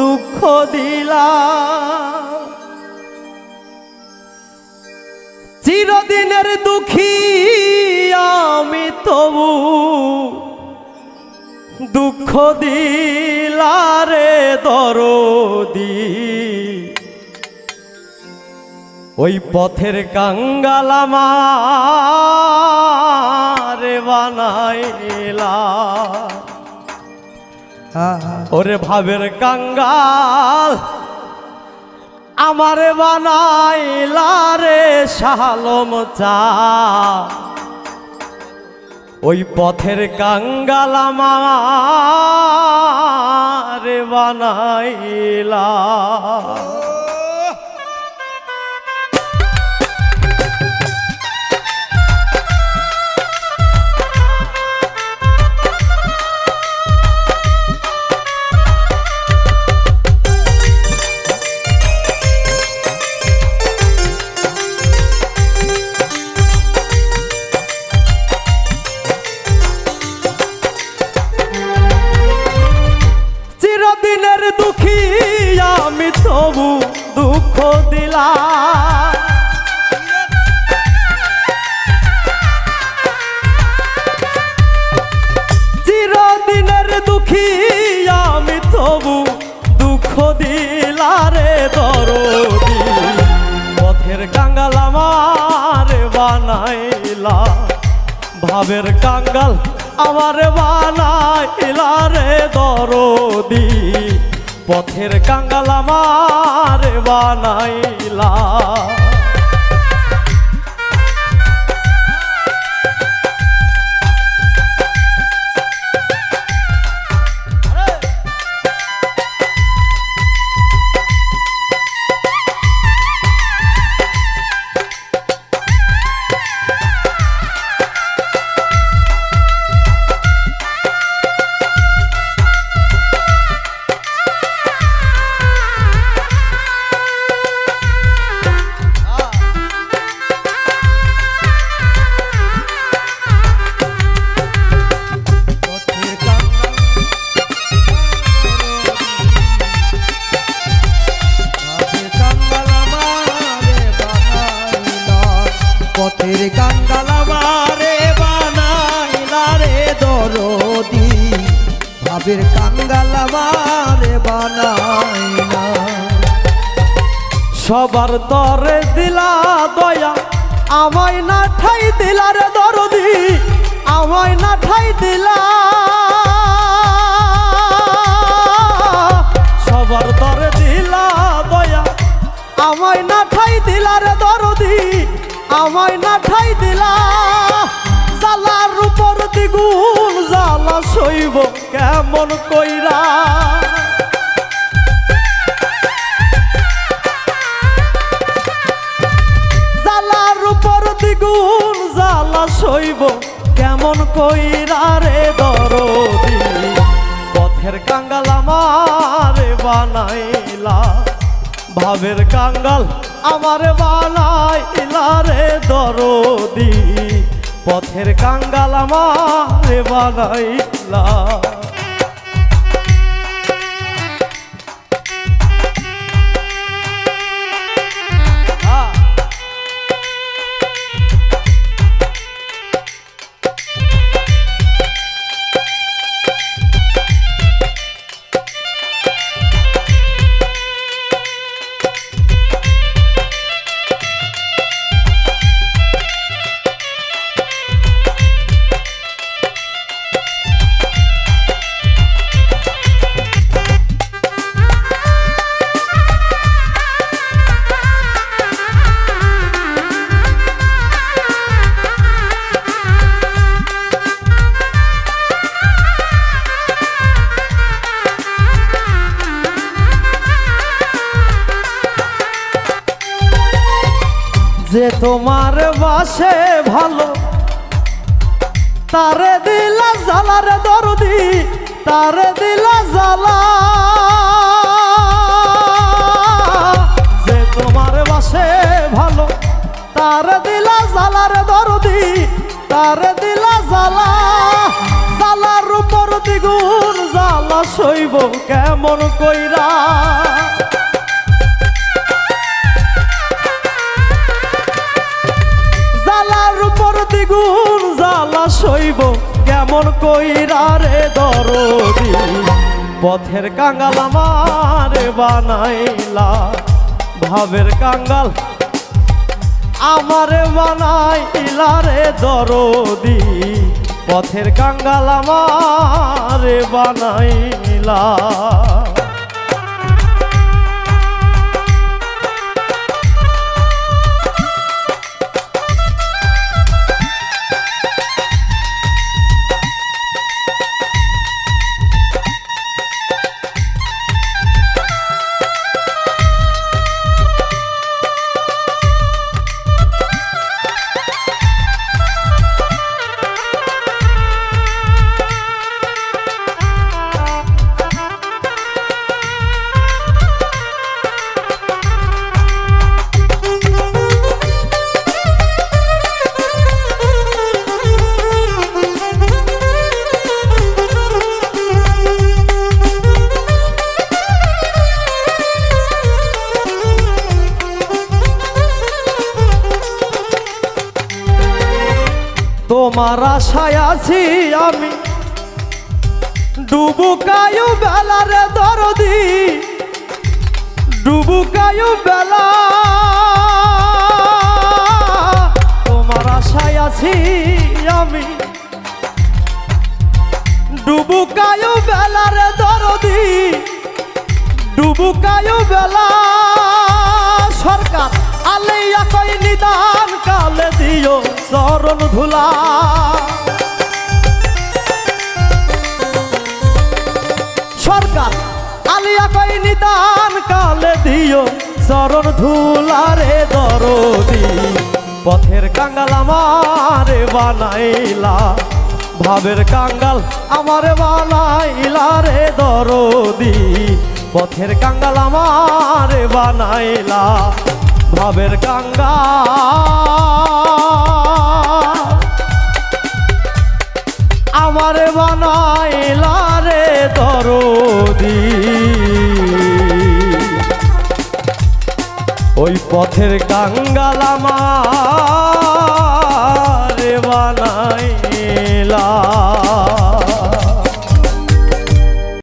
দুঃখ দিলা চিরদিনের দুঃখী আমি তবু দুঃখ দিলারে দরদি। ওই পথের কাঙ্গালামারে বানাইলা। ওরে ভাবের কাঙ্গাল আমারে বানাইলা রে শালম চা। ওই পথের কাঙ্গাল আমারে বানাইলা। দুঃখী, আমি তবু দুঃখ দিলাম। চিরদিনের দুঃখী, আমি তবু দুঃখ দিলারে দরদি। পথের কাঙ্গাল আমার বানাইলা, ভাবের কাঙ্গাল আমার বানাইলা রে দরদি। পথের কাঙ্গাল আমার বানাইলা। দরদি ভাবের কাঙ্গাল আমারে বানাইলা সবার তরে দিলা দয়া আমায় না ঠাই দিলার দরদি। সইব কেমন কইরা? জ্বালার উপর দ্বিগুণ সইব, কেমন কইরা রে দরদি? পথের কাঙ্গাল আমারে বানাইলা, ভাবের কাঙ্গাল আমারে বানাইলা রে দরদি। পথের কাঙ্গাল আমার বানাইলা। যে তোমার বাসে ভালো, তারে দিলা জ্বালার দরদি, তারে দিলা জ্বালা। যে তোমার বাসে ভালো, তারে দিলা জ্বালার দরদি, তারে দিলা জ্বালা। জ্বালার উপর দ্বিগুণ জ্বালা সইব, কেমন কইরা সইব কেমন কইরা রে দরদি? পথের কাঙ্গাল আমার বানাইলা, ভাবের কাঙ্গাল আমারে বানাইলা রে দরদি। পথের কাঙ্গাল আমারে বানাইলা। তোমার আশায় আছি আমি। ডুবুকায়ু বেলারে দরদি ডুবুকায়ু বেলা। তোমার আশায় আছি আমি। ডুবুকায়ু বেলারে দরদি ডুবুকায়ু বেলা। সরকার চরণ ধুলা। সরকার, আলিয়া কই নিদান কালে দিও চরণ ধুলারে দরদি। পথের কাঙ্গাল আমারে বানাইলা, ভাবের কাঙ্গাল আমারে বানাইলা রে দরদি। পথের কাঙ্গাল আমারে বানাইলা, ভাবের কাঙ্গাল। আমারে বানাইলা রে দরদি। ওই পথের কাঙ্গাল